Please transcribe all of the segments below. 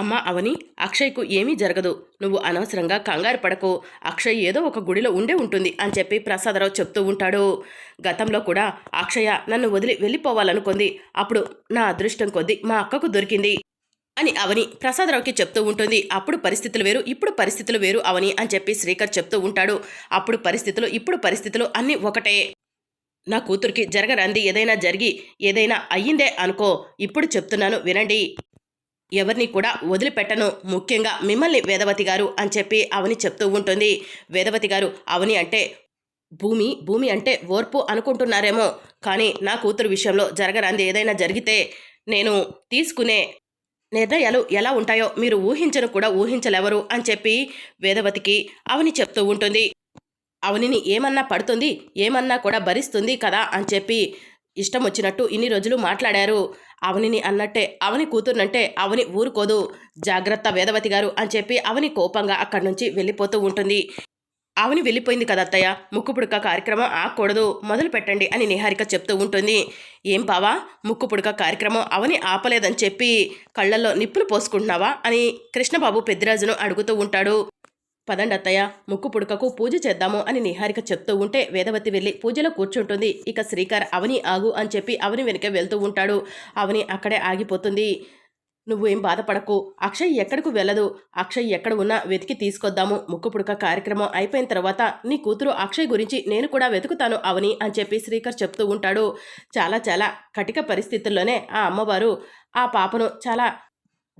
అమ్మ అవని అక్షయ్కు ఏమీ జరగదు. నువ్వు అనవసరంగా కంగారు పడకు. అక్షయ్ ఏదో ఒక గుడిలో ఉండే ఉంటుంది అని చెప్పి ప్రసాదరావు చెప్తూ ఉంటాడు. గతంలో కూడా అక్షయ నన్ను వదిలి వెళ్ళిపోవాలనుకుంది. అప్పుడు నా అదృష్టం కొద్దీ మా అక్కకు దొరికింది అని అవని ప్రసాదరావుకి చెప్తూ ఉంటుంది. అప్పుడు పరిస్థితులు వేరు ఇప్పుడు పరిస్థితులు వేరు అవని అని చెప్పి శ్రీకర్ చెప్తూ ఉంటాడు. అప్పుడు పరిస్థితులు ఇప్పుడు పరిస్థితులు అన్నీ ఒకటే. నా కూతురికి జరగరంది ఏదైనా జరిగి ఏదైనా అయ్యిందే అనుకో. ఇప్పుడు చెప్తున్నాను వినండి. ఎవరిని కూడా వదిలిపెట్టను. ముఖ్యంగా మిమ్మల్ని వేదవతి గారు అని చెప్పి అవని చెప్తూ ఉంటుంది. వేదవతి గారు అవని అంటే భూమి భూమి అంటే ఓర్పు అనుకుంటున్నారేమో. కానీ నా కూతురు విషయంలో జరగరాంది ఏదైనా జరిగితే నేను తీసుకునే నిర్ణయాలు ఎలా ఉంటాయో మీరు ఊహించను కూడా ఊహించలేవరు అని చెప్పి వేదవతికి అవని చెప్తూ ఉంటుంది. అవనిని ఏమన్నా పడుతుంది ఏమన్నా కూడా భరిస్తుంది కదా అని చెప్పి ఇష్టం వచ్చినట్టు ఇన్ని రోజులు మాట్లాడారు. అవనిని అన్నట్టే అవని కూతుర్నంటే అవని ఊరుకోదు. జాగ్రత్త వేదవతి గారు అని చెప్పి అవని కోపంగా అక్కడి నుంచి వెళ్ళిపోతూ ఉంటుంది. అవని వెళ్ళిపోయింది కదా అత్తయ్య? ముక్కుపుడక కార్యక్రమం ఆకూడదు మొదలు పెట్టండి అని నిహారిక చెప్తూ ఉంటుంది. ఏం బావా? ముక్కుపుడక కార్యక్రమం అవని ఆపలేదని చెప్పి కళ్ళల్లో నిప్పులు పోసుకుంటున్నావా అని కృష్ణబాబు పెద్దిరాజును అడుగుతూ ఉంటాడు. పదండి అత్తయ్య ముక్కు పుడకకు పూజ చేద్దాము అని నిహారిక చెప్తూ ఉంటే వేదవతి వెళ్ళి పూజలో కూర్చుంటుంది. ఇక శ్రీకర్ అవని ఆగు అని చెప్పి అవని వెనుక వెళ్తూ ఉంటాడు. అవని అక్కడే ఆగిపోతుంది. నువ్వు ఏం బాధపడకు. అక్షయ్ ఎక్కడకు వెళ్ళదు. అక్షయ్ ఎక్కడ ఉన్నా వెతికి తీసుకొద్దాము. ముక్కు పుడక కార్యక్రమం అయిపోయిన తర్వాత నీ కూతురు అక్షయ్ గురించి నేను కూడా వెతుకుతాను అవని అని చెప్పి శ్రీకర్ చెప్తూ ఉంటాడు. చాలా చాలా కటిక పరిస్థితుల్లోనే ఆ అమ్మవారు ఆ పాపను చాలా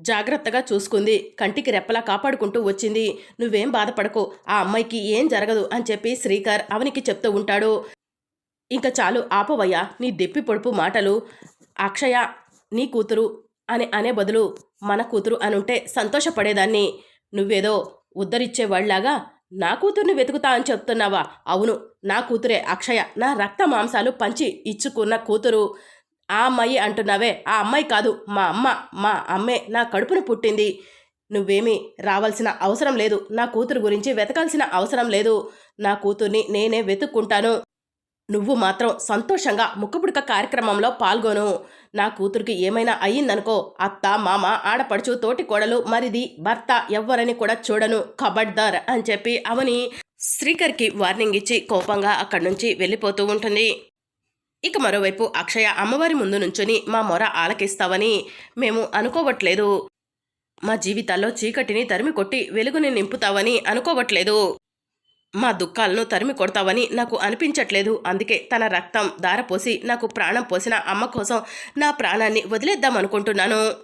జాగ్రత్తగా చూసుకుంది. కంటికి రెప్పలా కాపాడుకుంటూ వచ్చింది. నువ్వేం బాధపడకు. ఆ అమ్మాయికి ఏం జరగదు అని చెప్పి శ్రీకర్ అవనికి చెప్తూ ఉంటాడు. ఇంకా చాలు ఆపవయ్యా. నీ దెప్పి పొడుపు మాటలు. అక్షయ నీ కూతురు అని అనే బదులు మన కూతురు అనుంటే సంతోషపడేదాన్ని. నువ్వేదో ఉద్ధరిచ్చేవాళ్ళాగా నా కూతుర్ని వెతుకుతా అని చెప్తున్నావా? అవును నా కూతురే అక్షయ. నా రక్త మాంసాలు పంచి ఇచ్చుకున్న కూతురు. ఆ అమ్మాయి అంటున్నావే ఆ అమ్మాయి కాదు మా అమ్మ మా అమ్మే నా కడుపును పుట్టింది. నువ్వేమీ రావాల్సిన అవసరం లేదు నా కూతురు గురించి వెతకాల్సిన అవసరం లేదు నా కూతుర్ని నేనే వెతుక్కుంటాను. నువ్వు మాత్రం సంతోషంగా ముక్కుపుడక కార్యక్రమంలో పాల్గొను. నా కూతురికి ఏమైనా అయ్యిందనుకో అత్త మామ ఆడపడుచు తోటి కోడలు మరిది భర్త ఎవ్వరని కూడా చూడను కబడ్దార్ అని చెప్పి అవని శ్రీకర్కి వార్నింగ్ ఇచ్చి కోపంగా అక్కడి నుంచి వెళ్ళిపోతూ ఉంటుంది. ఇక మరోవైపు అక్షయ అమ్మవారి ముందు నుంచుని మా మొర ఆలకిస్తావని మేము అనుకోవట్లేదు. మా జీవితాల్లో చీకటిని తరిమి కొట్టి వెలుగుని నింపుతావని అనుకోవట్లేదు. మా దుఃఖాలను తరిమి కొడతావని నాకు అనిపించట్లేదు. అందుకే తన రక్తం దారపోసి నాకు ప్రాణం పోసిన అమ్మ కోసం నా ప్రాణాన్ని వదిలేద్దాం అనుకుంటున్నాను.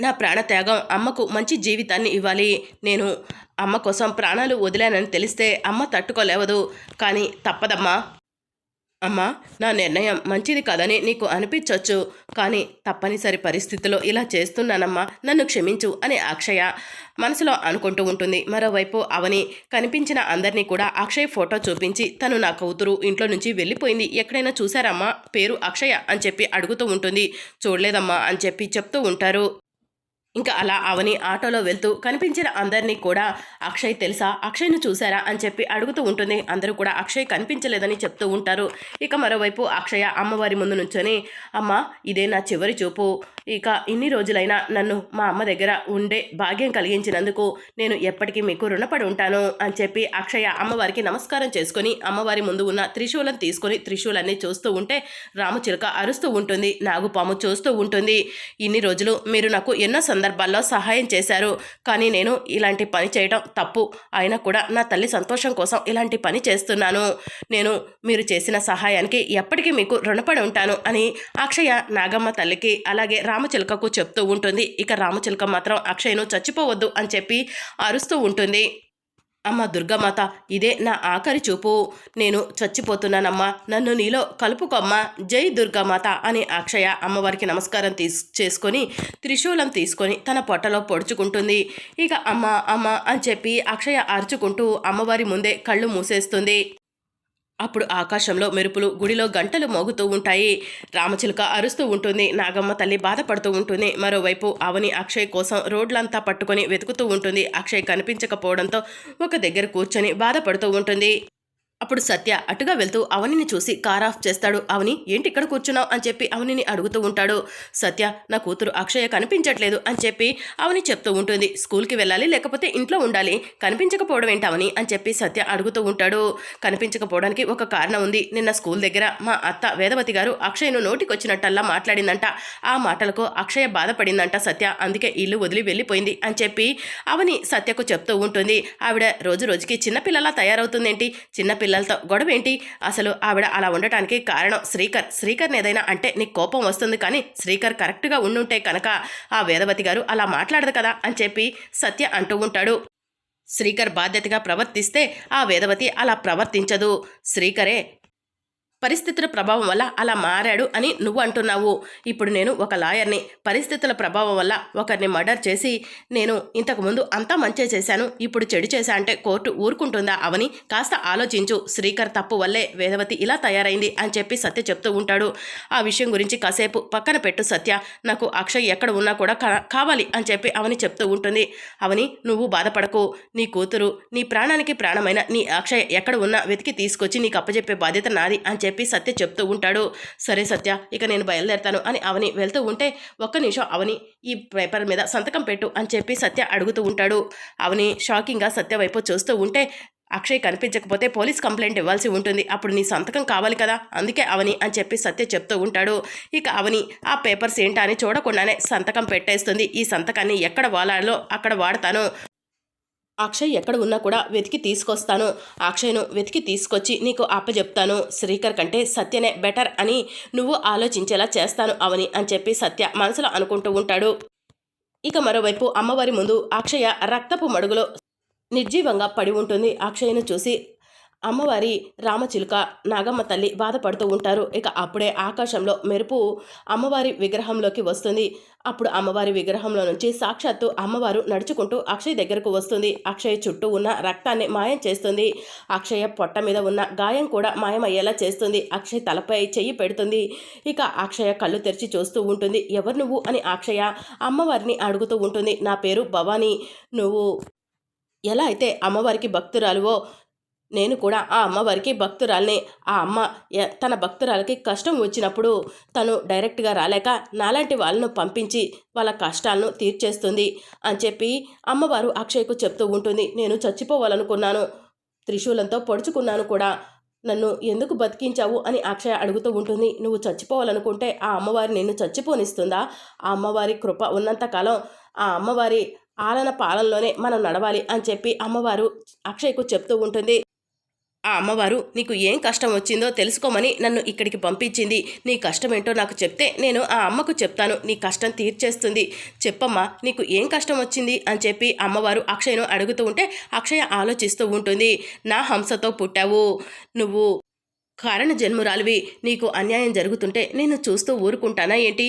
నా ప్రాణత్యాగం అమ్మకు మంచి జీవితాన్ని ఇవ్వాలి. నేను అమ్మ కోసం ప్రాణాలు వదిలానని తెలిస్తే అమ్మ తట్టుకోలేవదు. కానీ తప్పదమ్మా. అమ్మా నా నిర్ణయం మంచిది కదని నీకు అనిపించవచ్చు కానీ తప్పనిసరి పరిస్థితిలో ఇలా చేస్తున్నానమ్మా నన్ను క్షమించు అని అక్షయ మనసులో అనుకుంటూ ఉంటుంది. మరోవైపు అవని కనిపించిన అందరినీ కూడా అక్షయ్ ఫోటో చూపించి తను నా కూతురు ఇంట్లో నుంచి వెళ్ళిపోయింది. ఎక్కడైనా చూశారమ్మా? పేరు అక్షయ అని చెప్పి అడుగుతూ ఉంటుంది. చూడలేదమ్మా అని చెప్పి చెప్తూ ఉంటారు. ఇంకా అలా అవని ఆటోలో వెళ్తూ కనిపించిన అందరినీ కూడా అక్షయ్ తెలుసా? అక్షయ్ను చూసారా? అని చెప్పి అడుగుతూ ఉంటుంది. అందరూ కూడా అక్షయ్ కనిపించలేదని చెప్తూ ఉంటారు. ఇక మరోవైపు అక్షయ అమ్మవారి ముందు నుంచొని అమ్మ ఇదే నా చివరి చూపు. ఇక ఇన్ని రోజులైనా నన్ను మా అమ్మ దగ్గర ఉండే భాగ్యం కలిగించినందుకు నేను ఎప్పటికీ మీకు రుణపడి ఉంటాను అని చెప్పి అక్షయ అమ్మవారికి నమస్కారం చేసుకొని అమ్మవారి ముందు ఉన్న త్రిశూలం తీసుకొని త్రిశూలాన్ని చూస్తూ ఉంటే రామచిలుక అరుస్తూ ఉంటుంది నాగుపాము చూస్తూ ఉంటుంది. ఇన్ని రోజులు మీరు నాకు ఎన్నో సందర్భాల్లో సహాయం చేశారు. కానీ నేను ఇలాంటి పని చేయడం తప్పు. అయినా కూడా నా తల్లి సంతోషం కోసం ఇలాంటి పని చేస్తున్నాను. నేను మీరు చేసిన సహాయానికి ఎప్పటికీ మీకు రుణపడి ఉంటాను అని అక్షయ నాగమ్మ తల్లికి అలాగే రామచిలుకకు చెప్తూ ఉంటుంది. ఇక రామచిలుక మాత్రం అక్షయను చచ్చిపోవద్దు అని చెప్పి అరుస్తూ ఉంటుంది. అమ్మ దుర్గామాత ఇదే నా ఆఖరి చూపు. నేను చచ్చిపోతున్నానమ్మా. నన్ను నీలో కలుపుకోమ్మా. జై దుర్గామాత అని అక్షయ అమ్మవారికి నమస్కారం తీ చేసుకొని త్రిశూలం తీసుకొని తన పొట్టలో పొడుచుకుంటుంది. ఇక అమ్మ అమ్మ అని చెప్పి అక్షయ అరుచుకుంటూ అమ్మవారి ముందే కళ్ళు మూసేస్తుంది. అప్పుడు ఆకాశంలో మెరుపులు గుడిలో గంటలు మోగుతూ ఉంటాయి. రామచిలుక అరుస్తూ ఉంటుంది. నాగమ్మ తల్లి బాధపడుతూ ఉంటుంది. మరోవైపు అవని అక్షయ్ కోసం రోడ్లంతా పట్టుకొని వెతుకుతూ ఉంటుంది. అక్షయ్ కనిపించకపోవడంతో ఒక దగ్గర కూర్చొని బాధపడుతూ ఉంటుంది. అప్పుడు సత్య అటుగా వెళ్తూ అవనిని చూసి కార్ ఆఫ్ చేస్తాడు. అవని ఏంటి ఇక్కడ కూర్చున్నావు? అని చెప్పి అవనిని అడుగుతూ ఉంటాడు. సత్య నా కూతురు అక్షయ కనిపించట్లేదు అని చెప్పి అవని చెప్తూ ఉంటుంది. స్కూల్కి వెళ్ళాలి లేకపోతే ఇంట్లో ఉండాలి. కనిపించకపోవడం ఏంటి అవని? అని చెప్పి సత్య అడుగుతూ ఉంటాడు. కనిపించకపోవడానికి ఒక కారణం ఉంది. నిన్న స్కూల్ దగ్గర మా అత్త వేదవతి గారు అక్షయను నోటికొచ్చినట్టల్లా మాట్లాడిందంట. ఆ మాటలకు అక్షయ బాధపడిందంట సత్య. అందుకే ఇల్లు వదిలి వెళ్ళిపోయింది అని చెప్పి అవని సత్యకు చెప్తూ ఉంటుంది. ఆవిడ రోజు రోజుకి చిన్నపిల్లలా తయారవుతుందేంటి? చిన్నపిల్ల పిల్లలతో గొడవ ఏంటి? అసలు ఆవిడ అలా ఉండటానికి కారణం శ్రీకర్. శ్రీకర్ని ఏదైనా అంటే నీకు కోపం వస్తుంది కానీ శ్రీకర్ కరెక్ట్గా ఉండుంటే కనుక ఆ వేదవతి గారు అలా మాట్లాడదు కదా అని చెప్పి సత్య అంటూ ఉంటాడు. శ్రీకర్ బాధ్యతగా ప్రవర్తిస్తే ఆ వేదవతి అలా ప్రవర్తించదు. శ్రీకరే పరిస్థితుల ప్రభావం వల్ల అలా మారాడు అని నువ్వు అంటున్నావు. ఇప్పుడు నేను ఒక లాయర్ని. పరిస్థితుల ప్రభావం వల్ల ఒకరిని మర్డర్ చేసి నేను ఇంతకుముందు అంతా మంచే చేశాను. ఇప్పుడు చెడు చేశా అంటే కోర్టు ఊరుకుంటుందా అవని కాస్త ఆలోచించు. శ్రీకర్ తప్పు వల్లే వేదవతి ఇలా తయారైంది అని చెప్పి సత్య చెప్తూ ఉంటాడు. ఆ విషయం గురించి కాసేపు పక్కన పెట్టు సత్య. నాకు అక్షయ్ ఎక్కడ ఉన్నా కూడా కా- కావాలి అని చెప్పి అవని చెప్తూ ఉంటుంది. అవని నువ్వు బాధపడకు. నీ కూతురు నీ ప్రాణానికి ప్రాణమైన నీ అక్షయ్ ఎక్కడ ఉన్నా వెతికి తీసుకొచ్చి నీకు అప్పచెప్పే బాధ్యత నాది అని చెప్పి సత్య చెప్తూ ఉంటాడు. సరే సత్య ఇక నేను బయలుదేరతాను అని అవని వెళ్తూ ఉంటే ఒక్క నిమిషం అవని ఈ పేపర్ మీద సంతకం పెట్టు అని చెప్పి సత్య అడుగుతూ ఉంటాడు. అవని షాకింగ్గా సత్య వైపు చూస్తూ ఉంటే అక్షయ్ కనిపించకపోతే పోలీస్ కంప్లైంట్ ఇవ్వాల్సి ఉంటుంది. అప్పుడు నీ సంతకం కావాలి కదా? అందుకే అవని అని చెప్పి సత్య చెప్తూ ఉంటాడు. ఇక అవని ఆ పేపర్స్ ఏంటా? అని చూడకుండానే సంతకం పెట్టేస్తుంది. ఈ సంతకాన్ని ఎక్కడ వాలాలో అక్కడ వాడతాను. అక్షయ్ ఎక్కడ ఉన్నా కూడా వెతికి తీసుకొస్తాను. అక్షయ్ను వెతికి తీసుకొచ్చి నీకు అప్పచెప్తాను శ్రీకర్ కంటే సత్యనే బెటర్ అని నువ్వు ఆలోచించేలా చేస్తాను అవని అని చెప్పి సత్య మనసులో అనుకుంటూ ఉంటాడు. ఇక మరోవైపు అమ్మవారి ముందు అక్షయ రక్తపు మడుగులో నిర్జీవంగా పడి ఉంటుంది. అక్షయ్ను చూసి అమ్మవారి రామచిలుక నాగమ్మ తల్లి బాధపడుతూ ఉంటారు. ఇక అప్పుడే ఆకాశంలో మెరుపు అమ్మవారి విగ్రహంలోకి వస్తుంది. అప్పుడు అమ్మవారి విగ్రహంలో నుంచి సాక్షాత్తు అమ్మవారు నడుచుకుంటూ అక్షయ్ దగ్గరకు వస్తుంది. అక్షయ్ చుట్టూ ఉన్న రక్తాన్ని మాయం చేస్తుంది. అక్షయ పొట్ట మీద ఉన్న గాయం కూడా మాయమయ్యేలా చేస్తుంది. అక్షయ్ తలపై చెయ్యి పెడుతుంది. ఇక అక్షయ కళ్ళు తెరిచి చూస్తూ ఉంటుంది. ఎవరు నువ్వు అని అక్షయ అమ్మవారిని అడుగుతూ ఉంటుంది. నా పేరు భవానీ. నువ్వు ఎలా అయితే అమ్మవారికి భక్తురాలువో నేను కూడా ఆ అమ్మవారికి భక్తురాల్ని ఆ అమ్మ తన భక్తురాలకి కష్టం వచ్చినప్పుడు తను డైరెక్ట్గా రాలేక నాలాంటి వాళ్ళను పంపించి వాళ్ళ కష్టాలను తీర్చేస్తుంది అని చెప్పి అమ్మవారు అక్షయ్కు చెప్తూ ఉంటుంది. నేను చచ్చిపోవాలనుకున్నాను త్రిశూలంతో పొడుచుకున్నాను కూడా. నన్ను ఎందుకు బతికించావు అని అక్షయ అడుగుతూ ఉంటుంది. నువ్వు చచ్చిపోవాలనుకుంటే ఆ అమ్మవారి నిన్ను చచ్చిపోనిస్తుందా? ఆ అమ్మవారి కృప ఉన్నంతకాలం ఆ అమ్మవారి ఆలన పాలనలోనే మనం నడవాలి అని చెప్పి అమ్మవారు అక్షయ్కు చెప్తూ ఉంటుంది. ఆ అమ్మవారు నీకు ఏం కష్టం వచ్చిందో తెలుసుకోమని నన్ను ఇక్కడికి పంపించింది. నీ కష్టం ఏంటో నాకు చెప్తే నేను ఆ అమ్మకు చెప్తాను. నీ కష్టం తీర్చేస్తుంది. చెప్పమ్మా నీకు ఏం కష్టం వచ్చింది? అని చెప్పి అమ్మవారు అక్షయ్ను అడుగుతూ ఉంటే అక్షయ ఆలోచిస్తూ ఉంటుంది. నా హంసతో పుట్టావు. నువ్వు కారణ జన్మురాలివి. నీకు అన్యాయం జరుగుతుంటే నేను చూస్తూ ఊరుకుంటానా ఏంటి?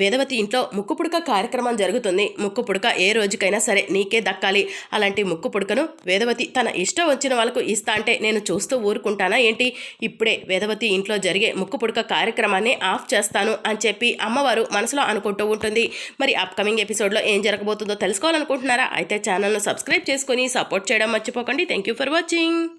వేదవతి ఇంట్లో ముక్కు పుడక కార్యక్రమం జరుగుతుంది. ముక్కు పుడక ఏ రోజుకైనా సరే నీకే దక్కాలి. అలాంటి ముక్కు పుడకను వేదవతి తన ఇష్టం వచ్చిన వాళ్ళకు ఇస్తా అంటే నేను చూస్తూ ఊరుకుంటానా ఏంటి? ఇప్పుడే వేదవతి ఇంట్లో జరిగే ముక్కు పుడక కార్యక్రమాన్ని ఆఫ్ చేస్తాను అని చెప్పి అమ్మవారు మనసులో అనుకుంటూ ఉంటుంది. మరి అప్కమింగ్ ఎపిసోడ్లో ఏం జరగబోతుందో తెలుసుకోవాలనుకుంటున్నారా? అయితే ఛానల్ను సబ్స్క్రైబ్ చేసుకొని సపోర్ట్ చేయడం మర్చిపోకండి. Thank you for watching